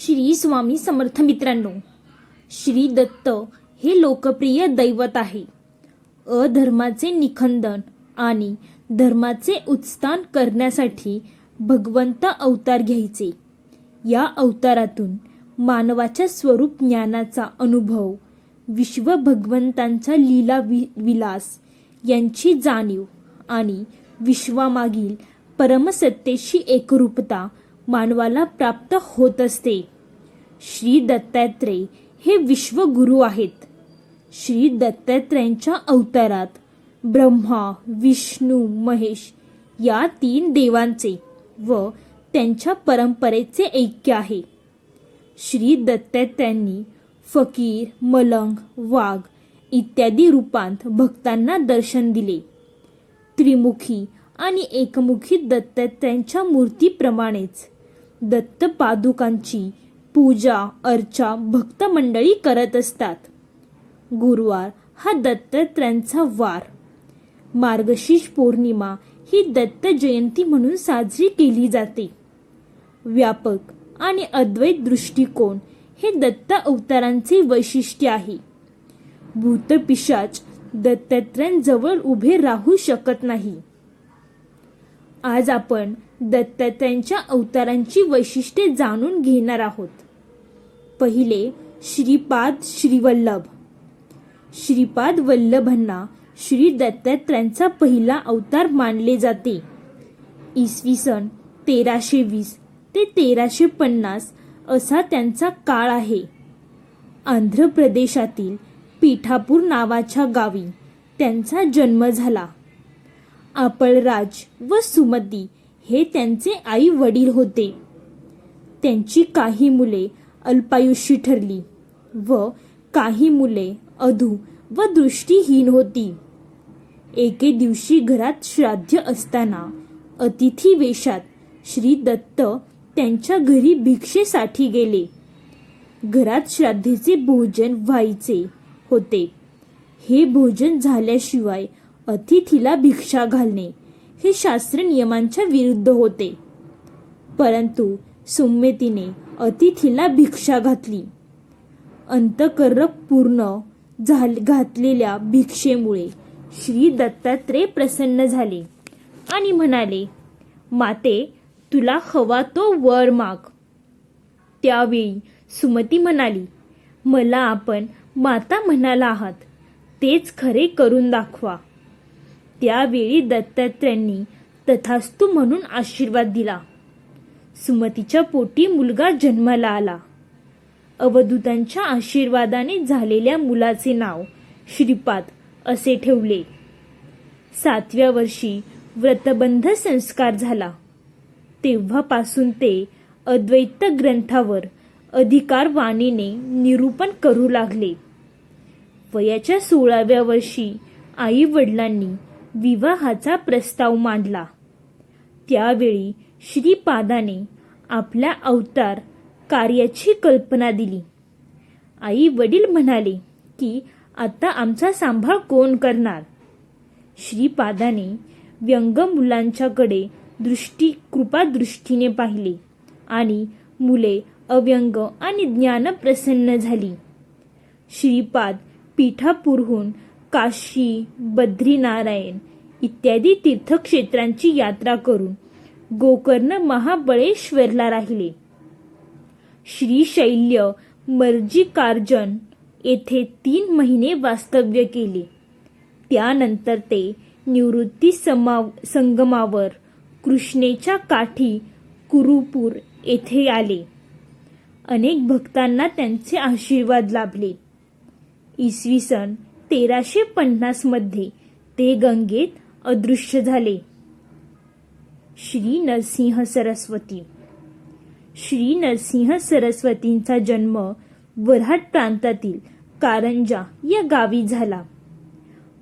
श्री स्वामी समर्थ मित्रांनो श्री दत्त हे लोकप्रिय दैवत आहे. अधर्माचे निखंदन आणि धर्माचे उत्स्थान करण्यासाठी भगवंत अवतार घ्यायचे. या अवतारातून मानवाच्या स्वरूप ज्ञानाचा अनुभव विश्व भगवंतांचा लीला वि विलास यांची जाणीव आणि विश्वामागील परमसत्तेची एकरूपता मानवाला प्राप्त होत असते. श्री दत्तात्रय हे विश्वगुरु आहेत. श्री दत्तात्रयांच्या अवतारात ब्रह्मा विष्णू महेश या तीन देवांचे व त्यांच्या परंपरेचे ऐक्य आहे. श्री दत्तात्रयांनी फकीर मलंग वाघ इत्यादी रूपांत भक्तांना दर्शन दिले. त्रिमुखी आणि एकमुखी दत्तात्रयांच्या मूर्तीप्रमाणेच दत्त पादुकांची पूजा अर्चा भक्त मंडळी करत असतात. गुरुवार हा दत्तात्रयांचा वार. मार्गशीर्ष पौर्णिमा ही दत्त जयंती म्हणून साजरी केली जाते. व्यापक आणि अद्वैत दृष्टिकोन हे दत्त अवतारांचे वैशिष्ट्य आहे. भूतपिशाच दत्तात्रयांजवळ उभे राहू शकत नाही. आज आपण दत्तात्रयांच्या अवतारांची वैशिष्ट्ये जाणून घेणार आहोत. पहिले श्रीपाद श्रीवल्लभ. श्रीपाद वल्लभांना श्री दत्तात्रयांचा पहिला अवतार मानले जाते. इसवी सन तेराशे वीस ते तेराशे पन्नास असा त्यांचा काळ आहे. आंध्र प्रदेशातील पीठापूर नावाच्या गावी त्यांचा जन्म झाला. आपळराज व सुमती हे त्यांचे आई वडील होते. त्यांची काही मुले अल्पायुषी ठरली व काही मुले अधू व दृष्टीहीन होती. एके दिवशी घरात श्राद्ध असताना अतिथी वेशात श्री दत्त त्यांच्या घरी भिक्षेसाठी गेले. घरात श्राद्धेचे भोजन व्हायचे होते. हे भोजन झाल्याशिवाय अतिथीला भिक्षा घालणे हे शास्त्र नियमांच्या विरुद्ध होते. परंतु सुम्मेतीने अतिथीला भिक्षा घातली. अंतकरक पूर्ण झाल घातलेल्या भिक्षेमुळे श्री दत्तात्रय प्रसन्न झाले आणि म्हणाले माते तुला हवा तो वर माग. त्यावेळी सुमती म्हणाली मला आपण माता म्हणाला आहात तेच खरे करून दाखवा. त्यावेळी दत्तात्रयांनी तथास्तू म्हणून आशीर्वाद दिला. सुमतीच्या पोटी मुलगा जन्माला आला. अवधूतांच्या आशीर्वादाने झालेल्या मुलाचे नाव श्रीपाद असे ठेवले. सातव्या वर्षी व्रतबंध संस्कार झाला. तेव्हापासून ते अद्वैत ग्रंथावर अधिकार वाणीने निरूपण करू लागले. वयाच्या सोळाव्या वर्षी आई वडिलांनी विवाहाचा प्रस्ताव मांडला. त्यावेळी श्रीपादाने आपल्या अवतार कार्याची कल्पना दिली. आई वडील म्हणाले की आता आमचा सांभाळ कोण करणार? श्रीपादाने व्यंग मुलांच्याकडे दृष्टी कृपा दृष्टीने पाहिले आणि मुले अव्यंग आणि ज्ञान प्रसन्न झाली. श्रीपाद पीठापूरहून काशी बद्रीनारायण इत्यादी तीर्थक्षेत्रांची यात्रा करून गोकर्ण महाबळेश्वरला राहिले. श्रीशैल्य मर्जिकार्जन येथे तीन महिने वास्तव्य केले. त्यानंतर ते निवृत्ती समा संगमावर कृष्णेच्या काठी कुरुपूर येथे आले. अनेक भक्तांना त्यांचे आशीर्वाद लाभले. इसवी सन तेराशे पन्नासमध्ये ते गंगेत अदृश्य झाले. श्री नरसिंह सरस्वती. श्री नरसिंह सरस्वतींचा जन्म वऱ्हाड प्रांतातील कारंजा या गावी झाला.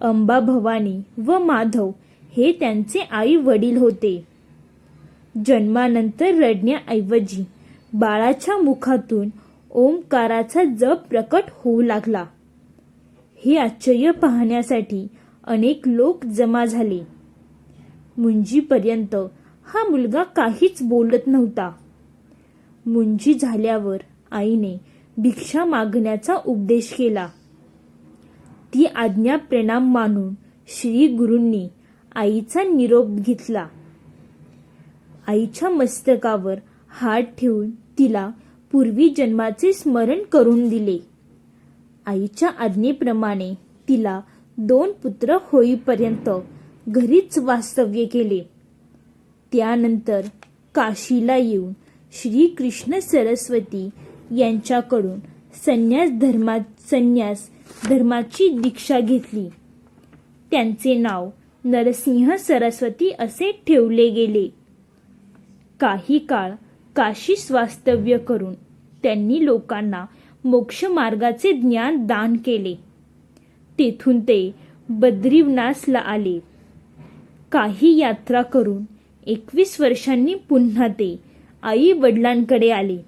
अंबा भवानी व माधव हे त्यांचे आई वडील होते. जन्मानंतर रडण्याऐवजी बाळाच्या मुखातून ओंकाराचा जप प्रकट होऊ लागला. हे आश्चर्य पाहण्यासाठी अनेक लोक जमा झाले. मुंजीपर्यंत हा मुलगा काहीच बोलत नव्हता. मुंजी झाल्यावर आईने भिक्षा मागण्याचा उपदेश केला. ती आज्ञा प्रणाम मानून श्री गुरूंनी आईचा निरोप घेतला. आईच्या मस्तकावर हात ठेवून तिला पूर्वी जन्माचे स्मरण करून दिले. आईच्या आज्ञेप्रमाणे तिला दोन पुत्र होईपर्यंत घरीच वास्तव्य केले. त्यानंतर काशीला येऊन श्रीकृष्ण सरस्वती यांच्याकडून संन्यास धर्मा संन्यास धर्माची दीक्षा घेतली. त्यांचे नाव नरसिंह सरस्वती असे ठेवले गेले. काही काळ काशी वास्तव्य करून त्यांनी लोकांना मोक्ष मार्गाचे ज्ञान दान केले. तेथून ते बद्रीवनासला आले. काही यात्रा करून एकवीस वर्षांनी पुन्हा ते आई वडिलांकडे आले.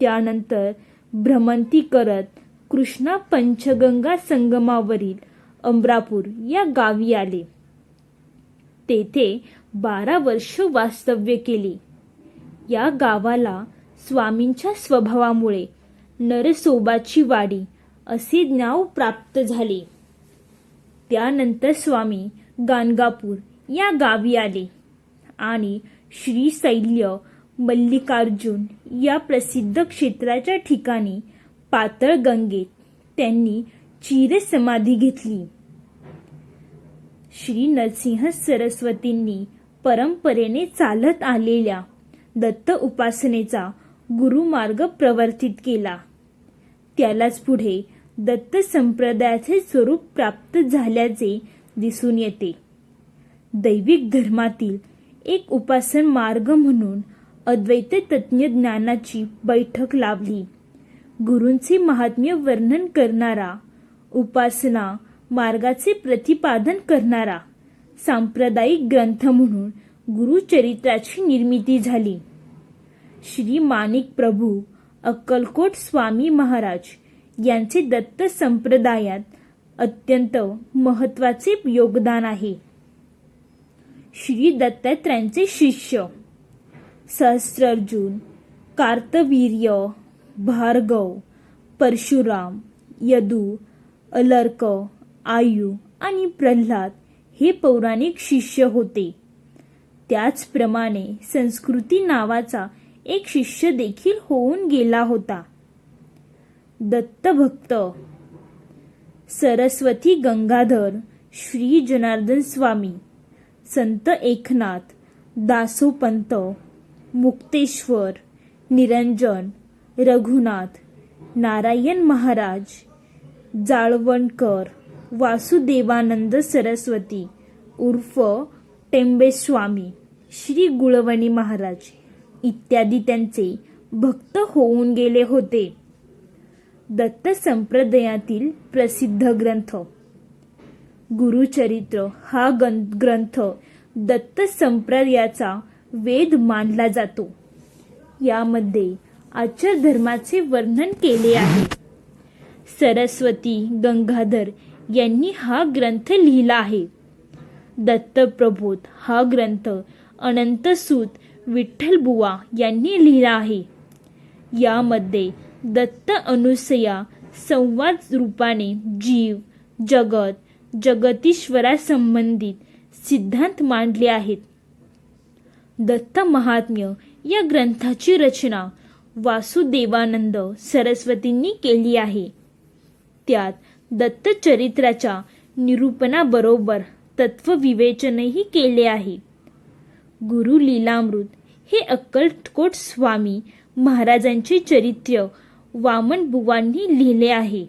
त्यानंतर भ्रमंती करत कृष्णा पंचगंगा संगमावरील अमरापूर या गावी आले. तेथे बारा वर्ष वास्तव्य केले. या गावाला स्वामींच्या स्वभावामुळे नरसोबाची वाडी असे नाव प्राप्त झाले. त्यानंतर स्वामी गाणगापूर या गावी आले आणि श्रीशैल्य मल्लिकार्जुन या प्रसिद्ध क्षेत्राच्या ठिकाणी पातळ गंगेत त्यांनी चिरसमाधी घेतली. श्री नरसिंह सरस्वतींनी परंपरेने चालत आलेल्या दत्त उपासनेचा गुरुमार्ग प्रवर्तित केला. त्यालाच पुढे दत्त संप्रदायाचे स्वरूप प्राप्त झाल्याचे दिसून येते. दैविक धर्मातील एक उपासन मार्ग म्हणून अद्वैत तत्वज्ञानाची बैठक लावली गुरूंचे महात्म्य वर्णन करणारा उपासना मार्गाचे प्रतिपादन करणारा सांप्रदायिक ग्रंथ म्हणून गुरुचरित्राची निर्मिती झाली. श्री माणिक प्रभू अक्कलकोट स्वामी महाराज यांचे दत्त संप्रदायात अत्यंत महत्त्वाचे योगदान आहे. श्री दत्तात्रयांचे शिष्य सहस्रार्जुन कार्तवीर्य भार्गव परशुराम यदू अलर्क आयु आणि प्रल्हाद हे पौराणिक शिष्य होते. त्याचप्रमाणे संस्कृती नावाचा एक शिष्य देखील होऊन गेला होता. दत्तभक्त. सरस्वती गंगाधर श्री जनार्दन स्वामी. संत एकनाथ दासोपंत मुक्तेश्वर निरंजन रघुनाथ नारायण महाराज जाळवणकर वासुदेवानंद सरस्वती उर्फ टेंबेस्वामी श्री गुळवणी महाराज. इत्यादी त्यांचे भक्त होऊन गेले होते. दत्त संप्रदायातील प्रसिद्ध ग्रंथ. गुरुचरित्र हा ग्रंथ दत्त संप्रदायाचा वेद मानला जातो. यामध्ये आचार धर्माचे वर्णन केले आहे. सरस्वती गंगाधर यांनी हा ग्रंथ लिहिला आहे. दत्तप्रबोध हा ग्रंथ अनंतसूत विठ्ठलबुवा यांनी लिहिला आहे. यामध्ये दत्त अनुसया संवाद रूपाने जीव जगत जगतीश्वरासंबंधित सिद्धांत मांडले आहेत. दत्त महात्म्य या ग्रंथाची रचना वासुदेवानंद सरस्वतींनी केली आहे. त्यात दत्तचरित्राच्या निरूपणाबरोबर तत्वविवेचनही केले आहे. गुरु लीलामृत हे अक्कलकोट स्वामी महाराजांचे चरित्र वामन बुवांनी लिहिले आहे.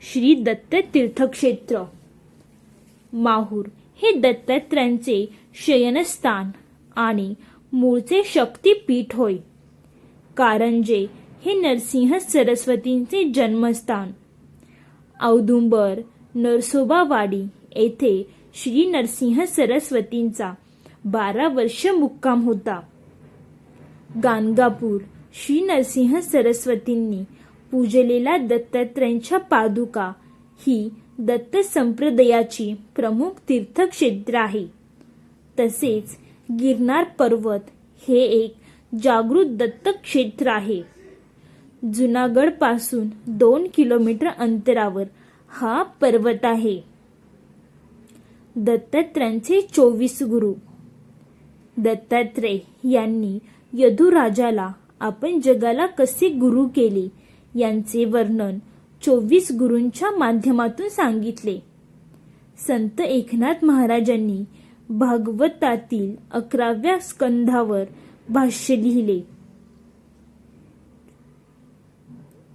श्री दत्त तीर्थक्षेत्र माहूर हे दत्तात्रयांचे शयनस्थान आणि मूळचे शक्तीपीठ होय. कारंजे हे नरसिंह सरस्वतींचे जन्मस्थान. औदुंबर नरसोबावाडी येथे श्री नरसिंह सरस्वतींचा बारा वर्ष मुक्काम होता. गाणगापूर श्री नरसिंह सरस्वतींनी पूजलेला दत्तात्रयांच्या पादुका ही दत्त संप्रदायाची प्रमुख तीर्थक्षेत्र आहे. तसेच गिरनार पर्वत हे एक जागृत दत्तक्षेत्र आहे. जुनागडपासून दोन किलोमीटर अंतरावर हा पर्वत आहे. दत्तात्रयांचे चोवीस गुरु दत्तात्रय यांनी यदुराजाला आपण जगाला कसे गुरु केले यांचे वर्णन चोवीस गुरूंच्या माध्यमातून सांगितले. संत एकनाथ महाराजांनी भागवतातील अकराव्या स्कंधावर भाष्य लिहिले.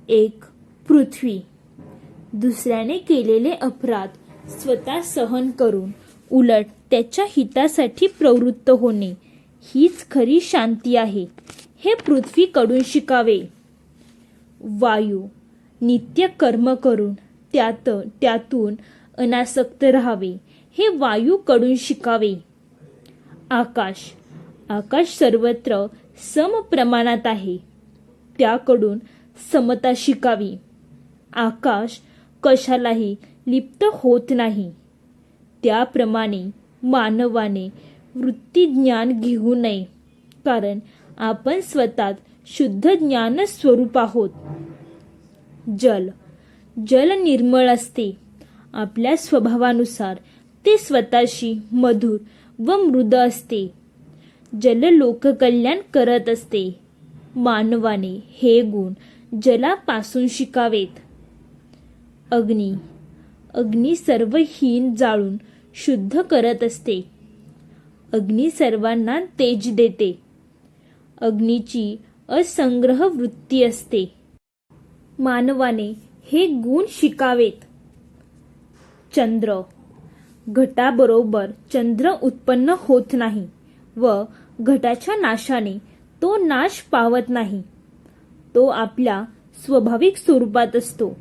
एक पृथ्वी. दुसऱ्याने केलेले अपराध स्वतः सहन करून उलट त्याच्या हितासाठी प्रवृत्त होणे. हीच खरी शांती आहे. हे पृथ्वीकडून शिकावे. वायू नित्य कर्म करून त्यात त्यातून अनासक्त राहावे. हे वायूकडून शिकावे. आकाश आकाश सर्वत्र सम प्रमाणात आहे. त्याकडून समता शिकावी. आकाश कशालाही लिप्त होत नाही. त्याप्रमाणे मानवाने वृत्ती ज्ञान घेऊ नये. कारण आपण स्वतः शुद्ध ज्ञान स्वरूप आहोत. जल. जल निर्मळ असते. आपल्या स्वभावानुसार ते स्वतःशी मधुर व मृद असते. जल लोककल्याण करत असते. मानवाने हे गुण जलापासून शिकावेत. अग्नी. अग्नी सर्व हीन जाळून शुद्ध करत असते. अग्नी सर्वांना तेज देते. अग्नीची असंग्रह वृत्ती असते. मानवाने हे गुण शिकावेत. चंद्र. घटाबरोबर चंद्र उत्पन्न होत नाही व घटाच्या नाशाने तो नाश पावत नाही. तो आपल्या स्वाभाविक स्वरूपात असतो.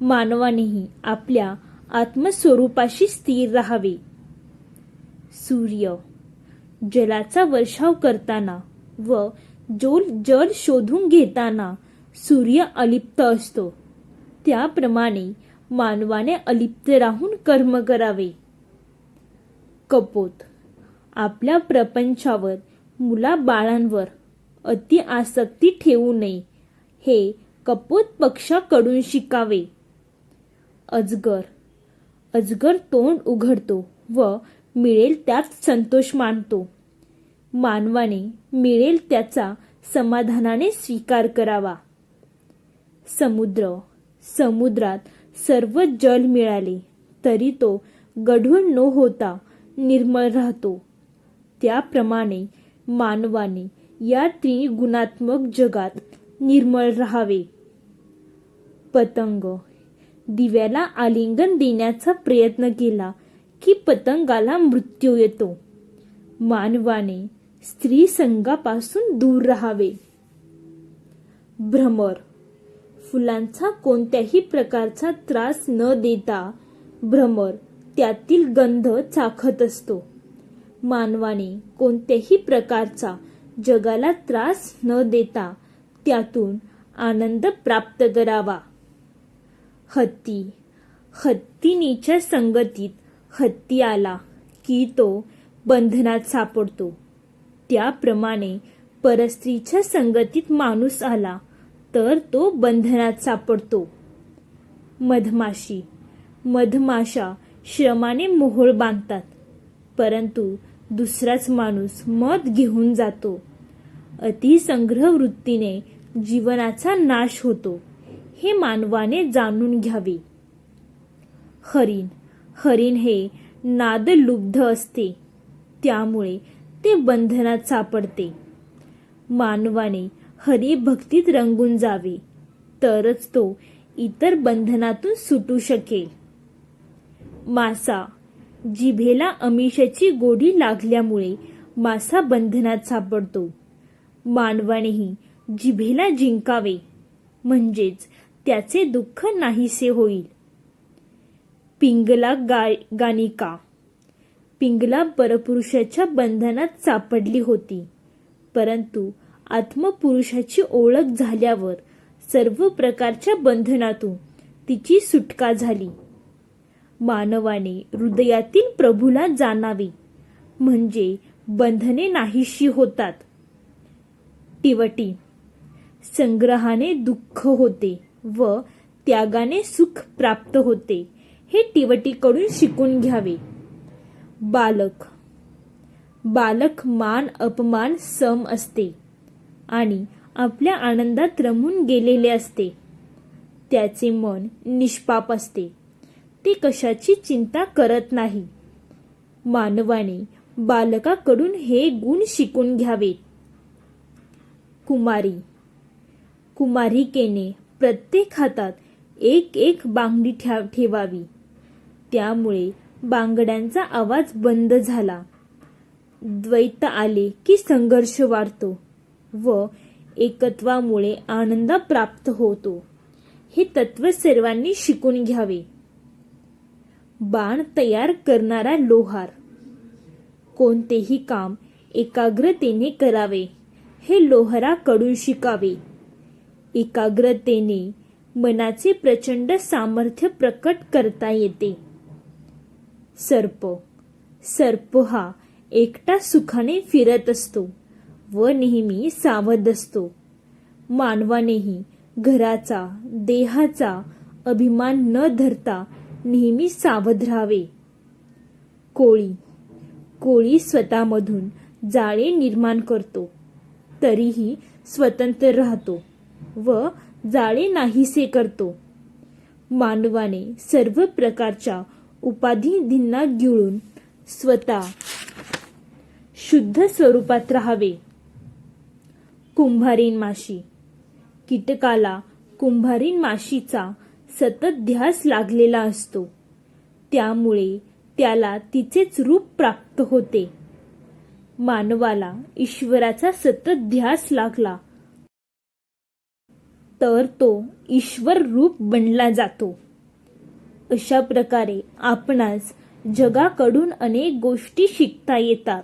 मानवानेही आपल्या आत्मस्वरूपाशी स्थिर राहावे. सूर्य. जलाचा वर्षाव करताना व जोल जल शोधून घेताना सूर्य अलिप्त असतो. त्याप्रमाणे मानवाने अलिप्त राहून कर्म करावे. कपोत. आपल्या प्रपंचावर मुला बाळांवर अति आसक्ती ठेवू नये हे कपोत पक्षाकडून शिकावे. अजगर. अजगर तोंड उघडतो व मिळेल त्यात संतोष मानतो. मानवाने मिळेल त्याचा समाधानाने स्वीकार करावा. समुद्र समुद्रात सर्व जल मिळाले तरी तो गढूळ न होता निर्मळ राहतो. त्याप्रमाणे मानवाने या त्रिगुणात्मक जगात निर्मळ राहावे. पतंग दिव्याला आलिंगन देण्याचा प्रयत्न केला की पतंगाला मृत्यू येतो. मानवाने स्त्री संघापासून दूर राहावे. भ्रमर. फुलांचा कोणत्याही प्रकारचा त्रास न देता भ्रमर त्यातील गंध चाखत असतो. मानवाने कोणत्याही प्रकारचा जगाला त्रास न देता त्यातून आनंद प्राप्त करावा. हत्ती. हत्तीनीच्या संगतीत हत्ती आला की तो बंधनात सापडतो. त्याप्रमाणे परस्त्रीच्या संगतीत माणूस आला तर तो बंधनात सापडतो. मधमाशी. मधमाशा श्रमाने मोहोळ बांधतात परंतु दुसराच माणूस मध घेऊन जातो. अतिसंग्रह वृत्तीने जीवनाचा नाश होतो. हे मानवाने जाणून घ्यावे. हरिण हरिण हे नादलुब्ध असते. त्यामुळे ते बंधनात सापडते. मानवाने हरिभक्तीत रंगून जावे तरच तो इतर बंधनातून सुटू शकेल. मासा जिभेला अमिषाची गोडी लागल्यामुळे मासा बंधनात सापडतो. मानवानेही जिभेला जिंकावे. म्हणजेच त्याचे दुःख नाहीसे होईल. पिंगला गाय गानिका पिंगला परपुरुषाच्या बंधनात सापडली होती. परंतु आत्मपुरुषाची ओळख झाल्यावर सर्व प्रकारच्या बंधनातून तिची सुटका झाली. मानवाने हृदयातील प्रभूला जाणावे म्हणजे बंधने नाहीशी होतात. टिवटी संग्रहाने दुःख होते. व त्यागाने सुख प्राप्त होते. हे टिवटीकडून शिकून घ्यावे. बालक. बालक मान अपमान सम असते आणि आपल्या आनंदात रमून गेलेले असते. त्याचे मन निष्पाप असते. ते कशाची चिंता करत नाही. मानवाने बालकाकडून हे गुण शिकून घ्यावेत. कुमारी. कुमारिकेने प्रत्येक हातात एक एक बांगडी ठेव ठेवावी. त्यामुळे बांगड्यांचा आवाज बंद झाला. द्वैत आले की संघर्ष वाढतो व एकत्वामुळे आनंद प्राप्त होतो. हे तत्व सर्वांनी शिकून घ्यावे. बाण तयार करणारा लोहार. कोणतेही काम एकाग्रतेने करावे. हे लोहराकडून शिकावे. एकाग्रतेने मनाचे प्रचंड सामर्थ्य प्रकट करता येते. सर्प. सर्प हा एकटा सुखाने फिरत असतो व नेहमी सावध असतो. मानवानेही घराचा देहाचा अभिमान न धरता नेहमी सावध राहावे. कोळी. कोळी स्वतःमधून जाळे निर्माण करतो. तरीही स्वतंत्र राहतो. व जाळे नाहीसे करतो. मानवाने सर्व प्रकारच्या उपाधींना गिळून स्वतः शुद्ध स्वरूपात राहावे. कुंभारीन माशी. कीटकाला कुंभारीन माशीचा सतत ध्यास लागलेला असतो. त्यामुळे त्याला तिचेच रूप प्राप्त होते. मानवाला ईश्वराचा सतत ध्यास लागला. तर तो ईश्वर रूप बनला जातो. अशा प्रकारे आपणास जगाकडून अनेक गोष्टी शिकता येतात.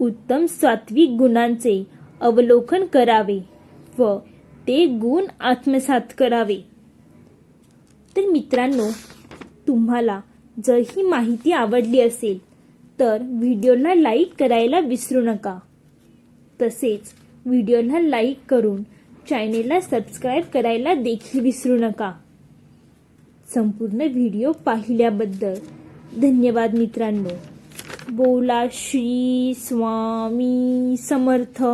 उत्तम सात्विक गुणांचे अवलोकन करावे व ते गुण आत्मसात करावे. तर मित्रांनो तुम्हाला जर ही माहिती आवडली असेल तर व्हिडिओला लाईक करायला विसरू नका. तसेच व्हिडिओला लाईक करून चॅनेलला सबस्क्राईब करायला देखील विसरू नका. संपूर्ण व्हिडिओ पाहिल्याबद्दल धन्यवाद मित्रांनो. बोला श्री स्वामी समर्थ.